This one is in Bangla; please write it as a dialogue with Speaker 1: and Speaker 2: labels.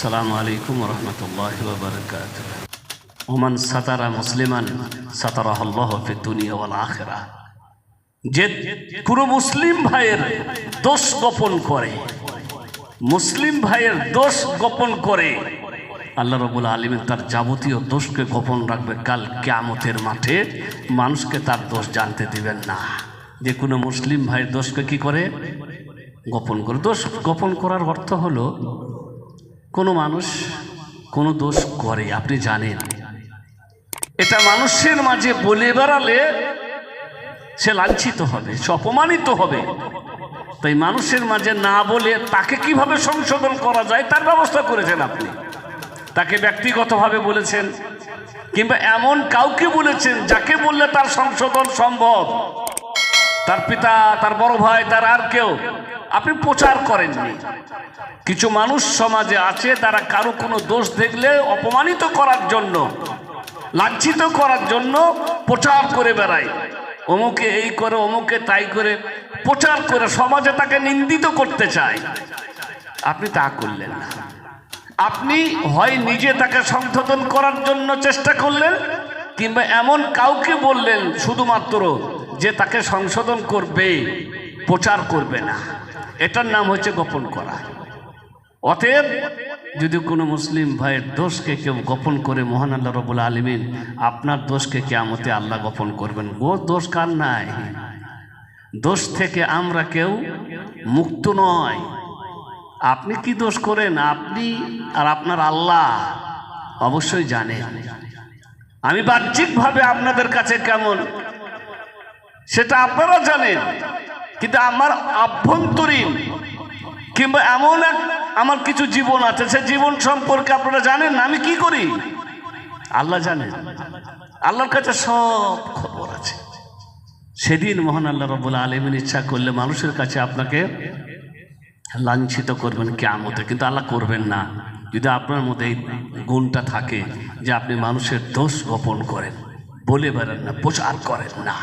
Speaker 1: আসসালামু আলাইকুম রহমতুল্লাহ বারকাত ওমান সাতারা মুসলিমান সাতারা আল্লাহ দুনিয়া ওয়াল যে কোনো মুসলিম ভাইয়ের দোষ গোপন করে, মুসলিম ভাইয়ের দোষ গোপন করে, আল্লাহ রবুল আলমিন তার যাবতীয় দোষকে গোপন রাখবে কাল কেয়ামতের মাঠে। মানুষকে তার দোষ জানতে দিবেন না। যে কোনো মুসলিম ভাইয়ের দোষকে কি করে? গোপন করে। দোষ গোপন করার অর্থ হলো কোনো মানুষ কোনো দোষ করে, আপনি জানেন। এটা মানুষের মাঝে বলে বেড়ালে সে লাঞ্ছিত হবে, সে অপমানিত হবে। তাই মানুষের মাঝে না বলে তাকে কীভাবে সংশোধন করা যায়, তার ব্যবস্থা করেছেন আপনি। তাকে ব্যক্তিগতভাবে বলেছেন, কিংবা এমন কাউকে বলেছেন যাকে বললে তার সংশোধন সম্ভব। তার পিতা, তার বড় ভাই, তার আর কেউ আপনি প্রচার করেননি। কিছু মানুষ সমাজে আছে, তারা কারও কোনো দোষ দেখলে অপমানিত করার জন্য, লাঞ্ছিত করার জন্য প্রচার করে বেড়ায়। অমুকে এই করে, অমুকে তাই করে প্রচার করে সমাজে তাকে নিন্দিত করতে চায়। আপনি তা করলেন না। আপনি হয় নিজে তাকে সংশোধন করার জন্য চেষ্টা করলেন, কিংবা এমন কাউকে বললেন শুধুমাত্র যে তাকে সংশোধন করবে, প্রচার করবে না। এটার নাম হচ্ছে গোপন করা। অতএব, যদি কোনো মুসলিম ভাইয়ের দোষকে কেউ গোপন করে, মহান আল্লাহ রবুল আলমিন, আপনার দোষকে কেয়ামতে আল্লাহ গোপন করবেন। ও দোষ কার নাই? দোষ থেকে আমরা কেউ মুক্ত নয়। আপনি কি দোষ করেন? আপনি আর আপনার আল্লাহ অবশ্যই জানেন। আমি বাহ্যিকভাবে আপনাদের কাছে কেমন? সেটা আপনারা জানেন। কিন্তু আমার আভ্যন্তরীণ কিংবা এমন এক আমার কিছু জীবন আছে, সে জীবন সম্পর্কে আপনারা জানেন আমি কি করি? আল্লাহ জানেন। আল্লাহর কাছে সব খবর আছে। সেদিন মহান আল্লাহ রবুল আলমিন ইচ্ছা করলে মানুষের কাছে আপনাকে লাঞ্ছিত করবেন কেমতে কিন্তু আল্লাহ করবেন না। যদি আপনার মধ্যে এই গুণটা থাকে যে আপনি মানুষের দোষ গোপন করেন, বলে বেড়ান না, প্রচার করেন না।